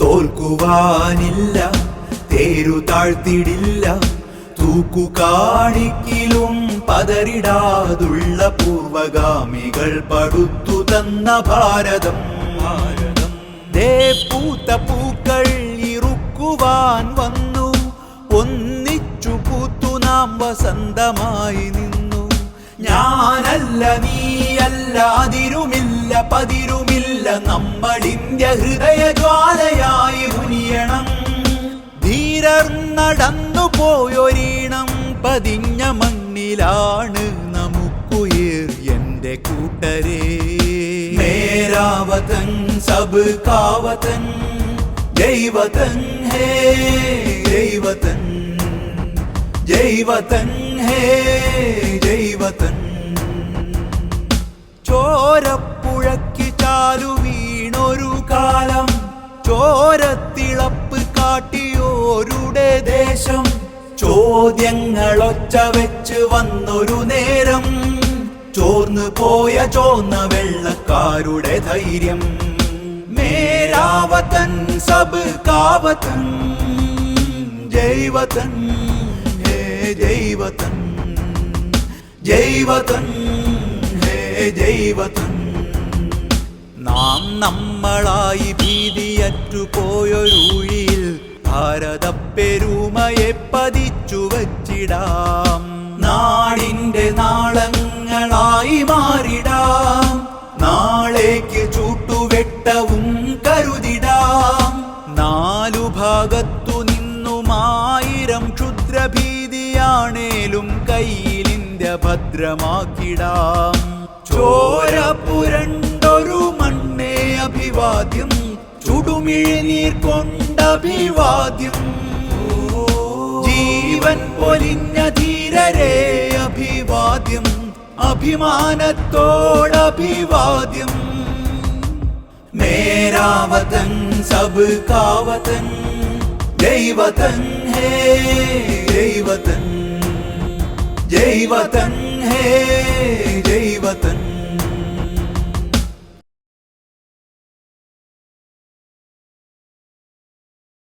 തോൽക്കുവാനില്ല തേരു താഴ്ത്തിടില്ല തൂക്കു കാണിക്കിലും പതറിടാതുള്ള പൂർവഗാമികൾ പടുത്തു തന്ന ഭാരതം. ഭാരതം ദേ പൂത്ത പൂക്കൾ ഇറുക്കുവാൻ വന്നു ഒന്നിച്ചു പൂത്തു നാം വസന്തമായി നിന്നു. ഞാനല്ല നീയല്ല അതിരുമില്ല പതിരുമില്ല. നമ്മളിന്ത്യ ഹൃദയ ജ്വാലയായി മുനിയണം ധീരർ നടന്നു പോയൊരീണം. പതിഞ്ഞ മണ്ണിലാണ് നമുക്കുയർ എന്റെ കൂട്ടരേ. സബ് കാവതൻ ജൈവതൻ ഹേ ജൈവതൻ ജൈവതൻ ഹേ ചാലു വീണൊരു കാലം ചോരത്തിളപ്പ് കാട്ടിയോരുടെ ദേശം. ചോദ്യങ്ങളൊച്ച വെച്ച് വന്നൊരു നേരം. ചോർന്നു പോയ ചോന്ന വെള്ളക്കാരുടെ ധൈര്യം. മേരാവതൻ സബ് കാവതൻ. ജൈവതൻ ഹേ ജൈവതൻ. ജൈവതൻ ഹേ ജൈവതൻ. നമ്മളായി ഭീതിയറ്റു പോയൊരൂഴിയിൽ ഭാരതപ്പെരുമയെ പതിച്ചു വച്ചിടാം. നാടിന്റെ നാളങ്ങളായി മാറിടാം. നാളേക്ക് ചൂട്ടുവെട്ടവും കരുതിടാം. നാലു ഭാഗത്തു നിന്നുമായിരം ക്ഷുദ്രഭീതിയാണേലും കയ്യിലിന്ത്യ ഭദ്രമാക്കിടാം. ചോര പുരണ്ട മണ്ണേ അഭിവാദ്യം. ചുടുമിഴിനീർ കൊണ്ടഭിവാദ്യം ജീവൻ പൊലിഞ്ഞ ധീരരെ അഭിവാദ്യം. അഭിമാനത്തോടഭിവാദ്യം മേരാവതൻ സബ് കാവതൻ. ദൈവതൻ ഹേ ദൈവതൻ ജൈവതൻ ഹേ ജൈവതൻ.